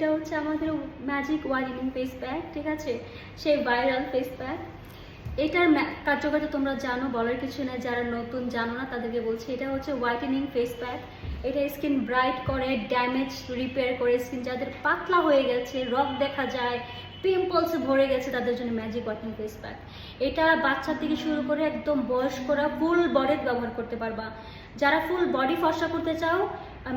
এটা হচ্ছে আমাদের ম্যাজিক ওয়ারিং ফেস প্যাক ঠিক আছে? সেই ভাইরাল ফেস প্যাক এটার কার্যকারিতা তোমরা জানো, বলার কিছু নেই। যারা নতুন জানো না, তাদেরকে বলছি। এটা হচ্ছে হোয়াইটেনিং ফেস প্যাক এটা স্কিন ব্রাইট করে, ড্যামেজ, রিপেয়ার করে স্কিন। যাদের পাতলা হয়ে গেছে রক দেখা যায়, পিম্পলস ভরে গেছে, তাদের জন্য ম্যাজিক হোয়াইটেনিং ফেস প্যাক এটা বাচ্চা থেকে শুরু করে একদম বয়স্করা ফুল বডিতে ব্যবহার করতে পারবা। যারা ফুল বডি ফর্সা করতে চাও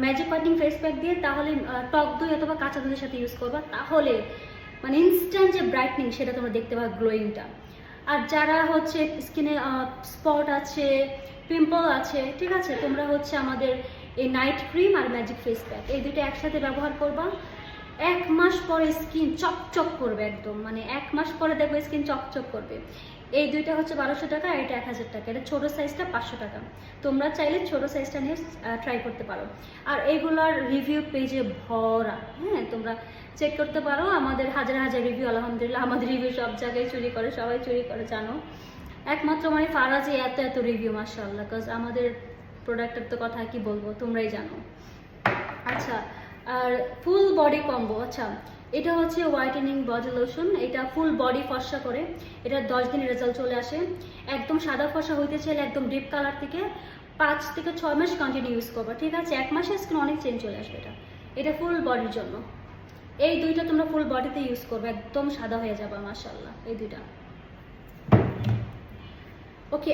ম্যাজিক হোয়াইটেনিং ফেস প্যাক দিয়ে তাহলে টক দই অথবা কাঁচা দুধের সাথে ইউজ করবা। তাহলে মানে ইনস্ট্যান্ট যে ব্রাইটনিং সেটা তোমরা দেখতে পাবে গ্লোয়িংটা আর যারা হচ্ছে স্কিনে স্পট আছে পিম্পল আছে, ঠিক আছে? তোমরা হচ্ছে আমাদের এই নাইট ক্রিম আর ম্যাজিক ফেস প্যাক এই দুটো একসাথে ব্যবহার করবা। এক মাস পরে স্কিন চকচক করবে একদম মানে এক মাস পরে দেখবে স্কিন চকচক করবে। এই দুইটা হচ্ছে বারোশো টাকা, আর এটা এক হাজার টাকা। এটা ছোটো সাইজটা পাঁচশো টাকা। তোমরা চাইলে ছোটো সাইজটা নিয়ে ট্রাই করতে পারো। আর এগুলোর রিভিউ পেজে ভরা। হ্যাঁ তোমরা চেক করতে পারো। আমাদের হাজার হাজার রিভিউ আলহামদুলিল্লাহ, আমাদের রিভিউ সব জায়গায় চুরি করে, সবাই চুরি করে, জানো। একমাত্র মানে ফারাজে এত এত রিভিউ মার্শাল্লাহ কাজ আমাদের প্রোডাক্টের তো কথা কি বলব? তোমরাই জানো। আচ্ছা আর ফুল বডি কম্বো আচ্ছা এটা হচ্ছে হোয়াইটেনিং বডি লোশন এটা ফুল বডি ফর্সা করে। এটা দশ দিনের রেজাল্ট চলে আসে। একদম সাদা ফর্সা হইতে চাইলে একদম ডিপ কালার থেকে পাঁচ থেকে ছয় মাস কন্টিনিউ ইউজ করবা, ঠিক আছে? এক মাসে স্কিন অনেক চেঞ্জ চলে আসবে এটা। এটা ফুল বডির জন্য। এই দুইটা তোমরা ফুল বডিতে ইউজ করবে, একদম সাদা হয়ে যাবে মাশাল্লাহ এই দুইটা। ওকে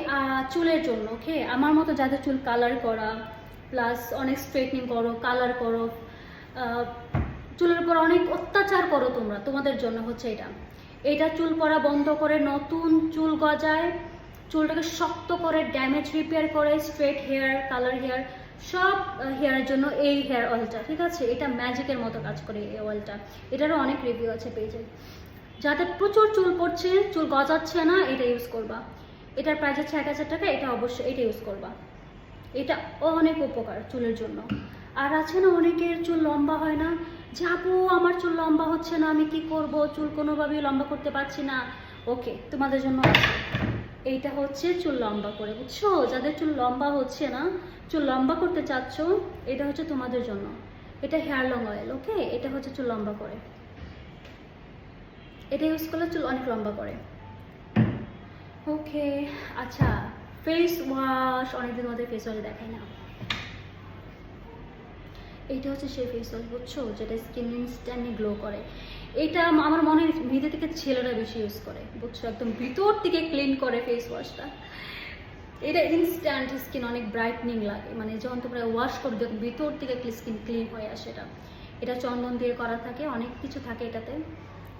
চুলের জন্য ওকে আমার মতো যাদের চুল কালার করা প্লাস অনেক স্ট্রেটনিং করো কালার করো চুলের উপর অনেক অত্যাচার করো তোমরা, তোমাদের জন্য হচ্ছে এটা। এটা চুল পড়া বন্ধ করে নতুন চুল গজায়, চুলটাকে শক্ত করে ড্যামেজ রিপেয়ার করে স্ট্রেট হেয়ার কালার হেয়ার সব হেয়ারের জন্য এই হেয়ার অয়েলটা ঠিক আছে? এটা ম্যাজিকের মতো কাজ করে এই অয়েলটা এটারও অনেক রিভিউ আছে পেজে যাদের প্রচুর চুল পড়ছে, চুল গজাচ্ছে না, এটা ইউজ করবা। এটার প্রাইস হচ্ছে এক হাজার টাকা, এটা অবশ্যই, এটা ইউজ করবা। এটা অনেক উপকার চুলের জন্য। আর আছে না, অনেকের চুল লম্বা হয় না। যে, আপু, আমার চুল লম্বা হচ্ছে না, আমি কি করব? চুল কোনোভাবেই লম্বা করতে পারছি না। ওকে তোমাদের জন্য এইটা হচ্ছে চুল লম্বা করে, বুঝছ? যাদের চুল লম্বা হচ্ছে না, চুল লম্বা করতে চাচ্ছ, এটা হচ্ছে তোমাদের জন্য। এটা হেয়ার লং অয়েল ওকে এটা হচ্ছে চুল লম্বা করে। এটা ইউজ করলে চুল অনেক লম্বা করে। ওকে আচ্ছা ফেস ওয়াশ, অনেকদিন আমাদের ফেস ওয়াশ দেখাই না। এইটা হচ্ছে সেই ফেস ওয়াশ বুঝছ? যেটা স্কিন ইনস্ট্যান্টলি গ্লো করে। এটা আমার মনে হয় মেয়েদের থেকে ছেলেরা বেশি ইউজ করে, বুঝছ? একদম ভিতর থেকে ক্লিন করে ফেস ওয়াশটা এটা ইনস্ট্যান্ট স্কিন অনেক ব্রাইটনিং লাগে। মানে যখন তোমরা ওয়াশ করো দেখো ভিতর থেকে স্কিন ক্লিন হয়ে আসে এটা। এটা চন্দন দিয়ে করা থাকে, অনেক কিছু থাকে এটাতে।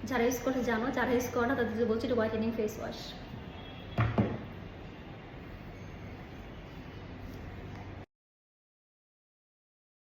যারা ইউজ করে জানো, যারা ইউজ করে না, তাদের বলছি এটা হোয়াইটেনিং ফেস ওয়াশ